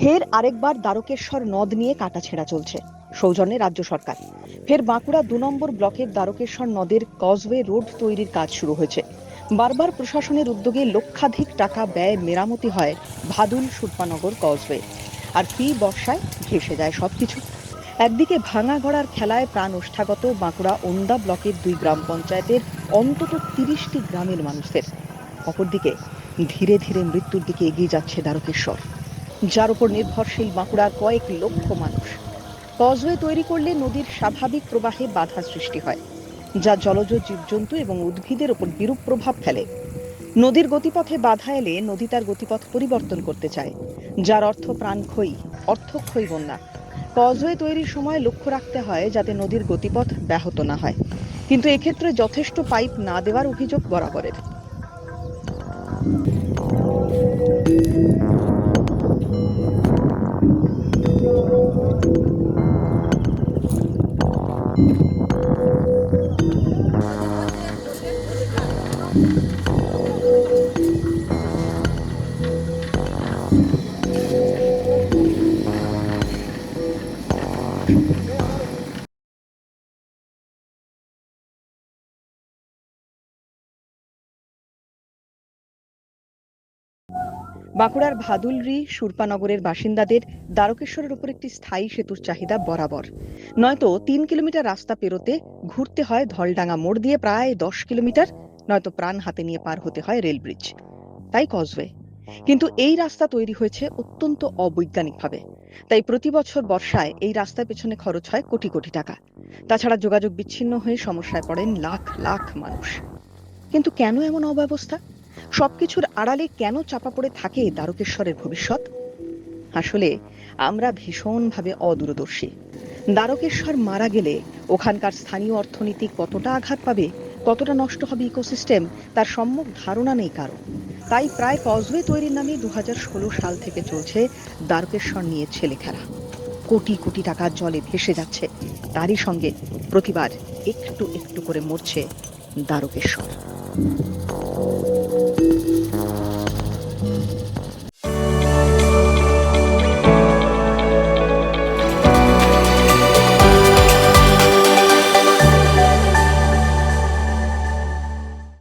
ফের আরেকবার দ্বারকেশ্বর নদ নিয়ে কাটাছেঁড়া চলছে। সৌজন্যে রাজ্য সরকার। ফের বাঁকুড়া দু নম্বর ব্লকের দ্বারকেশ্বর নদের কজওয়ে রোড তৈরির কাজ শুরু হয়েছে। বারবার প্রশাসনের উদ্যোগে লক্ষাধিক টাকা ব্যয় মেরামতি হয় ভাদুল সুরপানগর কজওয়ে আর ফি বর্ষায় ভেসে যায় সবকিছু। একদিকে ভাঙা গড়ার খেলায় প্রাণ ওষ্ঠাগত বাঁকুড়া ওন্দা ব্লকের দুই গ্রাম পঞ্চায়েতের অন্তত তিরিশটি গ্রামের মানুষদের। অপরদিকে ধীরে ধীরে মৃত্যুর দিকে এগিয়ে যাচ্ছে দ্বারকেশ্বর। যার উপর নির্ভরশীল বাঁকুড়ার কয়েক লক্ষ মানুষ। কজওয়ে তৈরি করলে নদীর স্বাভাবিক প্রবাহে বাধা সৃষ্টি হয়, যা জলজ জীবজন্তু এবং উদ্ভিদের উপর বিরূপ প্রভাব ফেলে। নদীর গতিপথে বাধা এলে নদী তার গতিপথ পরিবর্তন করতে চায়, যার অর্থ প্রাণক্ষয়ী, অর্থক্ষয়ী বন্যা। কজওয়ে তৈরির সময় লক্ষ্য রাখতে হয় যাতে নদীর গতিপথ ব্যাহত না হয়, কিন্তু এক্ষেত্রে যথেষ্ট পাইপ না দেওয়ার অভিযোগ বরাবরের। বাঁকুড়ার ভাদুলরি সুরপানগরের বাসিন্দাদের দ্বারকেশ্বরের উপর একটি স্থায়ী সেতুর চাহিদা বরাবর। নয়তো তিন কিলোমিটার রাস্তা পেরোতে ঘুরতে হয় ধলডাঙ্গা মোড় দিয়ে প্রায় দশ কিলোমিটার। নয়তো প্রাণ হাতে নিয়ে পার হতে হয় রেল ব্রিজ। তাই কজওয়ে কিন্তু এই রাস্তা তৈরি হয়েছে অত্যন্ত অবৈজ্ঞানিকভাবে। তাই প্রতি বছর বর্ষায় এই রাস্তার পেছনে খরচ হয় কোটি কোটি টাকা। তাছাড়া যোগাযোগ বিচ্ছিন্ন হয়ে সমস্যায় পড়েন লাখ লাখ মানুষ। কিন্তু কেন এমন অব্যবস্থা? সবকিছুর আড়ালে কেন চাপা পড়ে থাকে দ্বারকেশ্বরের ভবিষ্যৎ? আসলে আমরা ভীষণভাবে অদূরদর্শী। দ্বারকেশ্বর মারা গেলে ওখানকার স্থানীয় অর্থনীতি কতটা আঘাত পাবে কতটা নষ্ট হবে ইকোসিস্টেম, তার সম্যক ধারণা নেই কারও। তাই প্রায় কজওয়ে তৈরির নামে দু হাজার ষোলো সাল থেকে চলছে দ্বারকেশ্বর নিয়ে ছেলে খেলা কোটি কোটি টাকা জলে ভেসে যাচ্ছে। তারই সঙ্গে প্রতিবার একটু একটু করে মরছে দ্বারকেশ্বর।